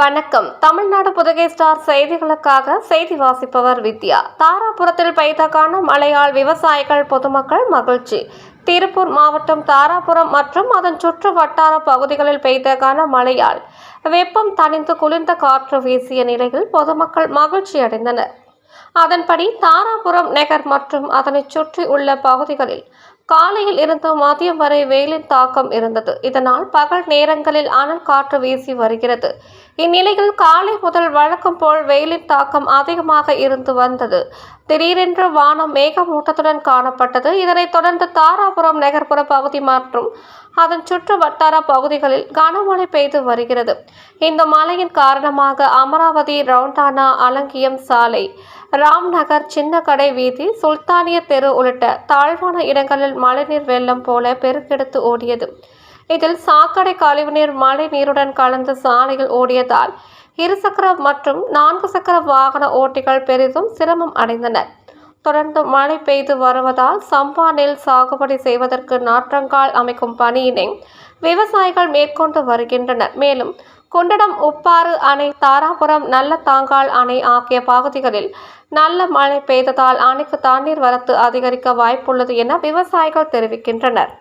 வணக்கம். தமிழ்நாடு புதுகை ஸ்டார் செய்திகளுக்காக செய்தி வாசிப்பவர் வித்யா. தாராபுரத்தில் பெய்த கனமழையால் விவசாயிகள் பொதுமக்கள் மகிழ்ச்சி. திருப்பூர் மாவட்டம் தாராபுரம் மற்றும் அதன் சுற்று வட்டார பகுதிகளில் பெய்த கனமழையால் வெப்பம் தணிந்து குளிர்ந்த காற்று வீசிய நிலையில் பொதுமக்கள் மகிழ்ச்சி அடைந்தனர். அதன்படி தாராபுரம் நகர் மற்றும் அதனைச் சுற்றி உள்ள பகுதிகளில் காலையில் இருந்து மதியம் வரை வெயிலின் தாக்கம் இருந்தது. இதனால் பகல் நேரங்களில் அனல் காற்று வீசி வருகிறது. இந்நிலையில் காலை முதல் வழக்கம் போல் வெயிலின் தாக்கம் அதிகமாக இருந்து வந்தது. திடீரென்று வானம் மேகமூட்டத்துடன் காணப்பட்டது. இதனைத் தொடர்ந்து தாராபுரம் நகர்ப்புற பகுதி மற்றும் அதன் சுற்று வட்டார பகுதிகளில் கனமழை பெய்து வருகிறது. இந்த மழையின் காரணமாக அமராவதி ரவுண்டானா அலங்கியம் சாலை ராம்நகர் சின்னக்கடை வீதி சுல்தானிய தெரு உள்ளிட்ட தாழ்வான இடங்களில் மழைநீர் வெள்ளம் போல பெருக்கெடுத்து ஓடியது. இதில் சாக்கடை கழிவுநீர் மழை நீருடன் கலந்து சாலையில் ஓடியதால் இருசக்கர மற்றும் நான்கு சக்கர வாகன ஓட்டிகள் பெரிதும் சிரமம் அடைந்தனர் தொடர்ந்து மழை பெய்து வருவதால் சம்பா நெல் சாகுபடி செய்வதற்கு நாற்றங்கால் அமைக்கும் பணியினை விவசாயிகள் மேற்கொண்டு வருகின்றனர். மேலும் குண்டடம் உப்பாறு அணை தாராபுரம் நல்ல தாங்கால் அணை ஆகிய பகுதிகளில் நல்ல மழை பெய்ததால் அணைக்கு தண்ணீர் வரத்து அதிகரிக்க வாய்ப்புள்ளது என விவசாயிகள் தெரிவிக்கின்றனர்.